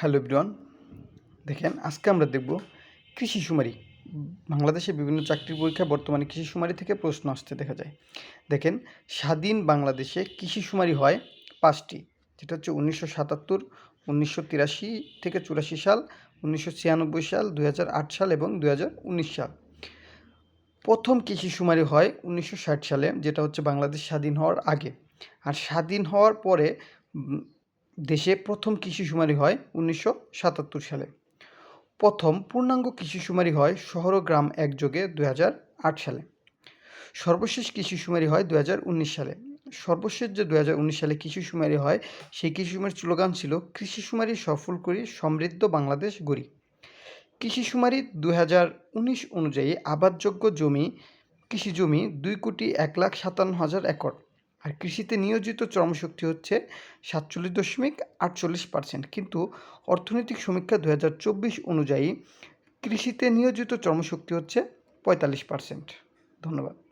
Hello everyone, দেখেন আজকে আমরা দেখব কৃষি শুমারি। বাংলাদেশে বিভিন্ন চাকরির পরীক্ষা বর্তমানে কৃষি শুমারি থেকে প্রশ্ন আসতে দেখা যায়। দেখেন, স্বাধীন বাংলাদেশে কৃষি শুমারি হয় পাঁচটি, যেটা হচ্ছে উনিশশো সাতাত্তর, উনিশশো তিরাশি থেকে চুরাশি সাল, উনিশশো ছিয়ানব্বই সাল, দুই হাজার আট সাল এবং দুই হাজার উনিশ সাল। প্রথম কৃষি শুমারি হয় উনিশশো ষাট সালে, যেটা হচ্ছে বাংলাদেশ স্বাধীন হওয়ার আগে। আর স্বাধীন হওয়ার পরে দেশে প্রথম কৃষি শুমারি হয় উনিশশো সাতাত্তর সালে। প্রথম পূর্ণাঙ্গ কৃষি শুমারি হয় শহর ও গ্রাম একযোগে দুই হাজার আট সালে। সর্বশেষ কৃষি শুমারি হয় দু হাজার উনিশ সালে। সর্বশেষ যে দুই হাজার উনিশ সালে কৃষি শুমারি হয়, সেই কৃষি শুমারির স্লোগান ছিল, কৃষি শুমারি সফল করি, সমৃদ্ধ বাংলাদেশ গড়ি। কৃষি শুমারি দুই হাজার উনিশ অনুযায়ী আবাদযোগ্য জমি, কৃষি জমি দুই কোটি এক লাখ সাতান্ন হাজার একর। আর কৃষিতে নিয়োজিত শ্রমশক্তি হচ্ছে সাতচল্লিশ দশমিক আটচল্লিশ পার্সেন্ট। কিন্তু অর্থনৈতিক সমীক্ষা দু হাজার চব্বিশ অনুযায়ী কৃষিতে নিয়োজিত শ্রমশক্তি হচ্ছে পঁয়তাল্লিশ পার্সেন্ট। ধন্যবাদ।